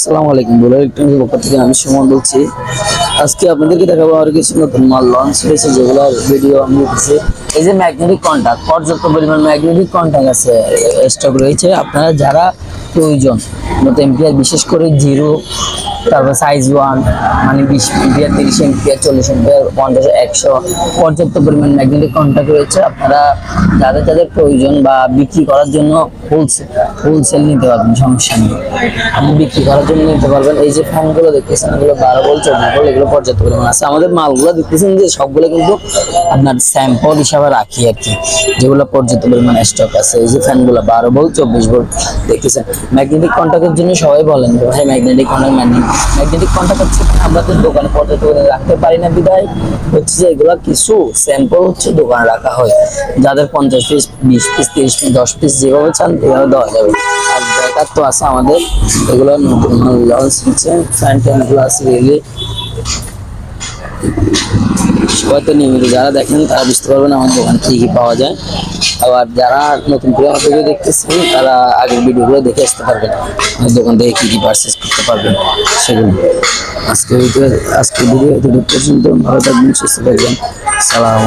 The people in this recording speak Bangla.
আসসালামু আলাইকুম বলে ইলেকট্রনিক পক্ষ থেকে আমি সুমন বলছি। আজকে আপনাদেরকে দেখাবো আর কিছু নতুন মাল লঞ্চ হয়েছে, যেগুলো ভিডিও আমি দিচ্ছি এই যে ম্যাগনেটিক কন্ট্যাক্ট পর্যাপ্ত পরিমাণ ম্যাগনেটিক কন্ট্যাক্ট আছে স্টক রয়েছে। আপনারা যারা প্রয়োজন, মতো এমপিআর বিশেষ করে জিরো তারপর সাইজ ওয়ান মানে বিশ এমপিআর তিরিশ, এমপিআর, চল্লিশ এমপিআর, পঞ্চাশ, একশো পর্যাপ্ত পরিমাণ ম্যাগনেটিক কন্ট্যাক্ট রয়েছে। আপনারা যাদের যাদের প্রয়োজন বা বিক্রি করার জন্য হোলসেল হোলসেল নিতে পারবেন, সমস্যা নেই। আপনি বিক্রি করার জন্য নিতে পারবেন। এই যে ফোনগুলো দেখতেছেন, এগুলো বারো বল চোদ্দ বল এগুলো পর্যাপ্ত পরিমাণ আছে। আমাদের মালগুলো দেখতেছেন যে সবগুলো কিন্তু আপনার স্যাম্পল হিসাবে রাখি আর কি, যেগুলো পর্যাপ্ত পরিমাণ স্টক আছে। এই যে ফ্যানগুলো বারো বল চব্বিশ বল দেখতেছেন। ম্যাগনেটিক কন্ট্যাক্টের জন্য সবাই বলেন ভাই ম্যাগনেটিক কন্ট্যাক্ট ম্যাগনেটিক কন্ট্যাক্ট হচ্ছে কি আমরা তো দোকানে পর্যাপ্ত রাখতে পারি না বিদায় হচ্ছে যে এগুলো কিছু স্যাম্পল হচ্ছে দোকানে রাখা হয়। যাদের পঞ্চাশ পিস বিশ পিস তিরিশ পিস দশ পিস যেভাবে চান, এভাবে দেওয়া যাবে। আর ব্যাকার তো আছে আমাদের, এগুলো নতুন লঞ্চ হচ্ছে ফ্যান ট্যানগুলো রেলে সবাই তো নিয়মিত যারা দেখেন, তারা বুঝতে পারবেন আমার দোকান কি কী পাওয়া যায়। আবার যারা নতুন করে আমার ভিডিও দেখতেছেন, তারা আগের ভিডিওগুলো দেখে আসতে পারবেন। আমার দোকান থেকে কী কী পারচেস করতে পারবেন, সেগুলো। আজকে আজকে ভিডিও এতটুকু পর্যন্ত। ভালো থাকবেন, সুস্থ থাকবেন। সালাম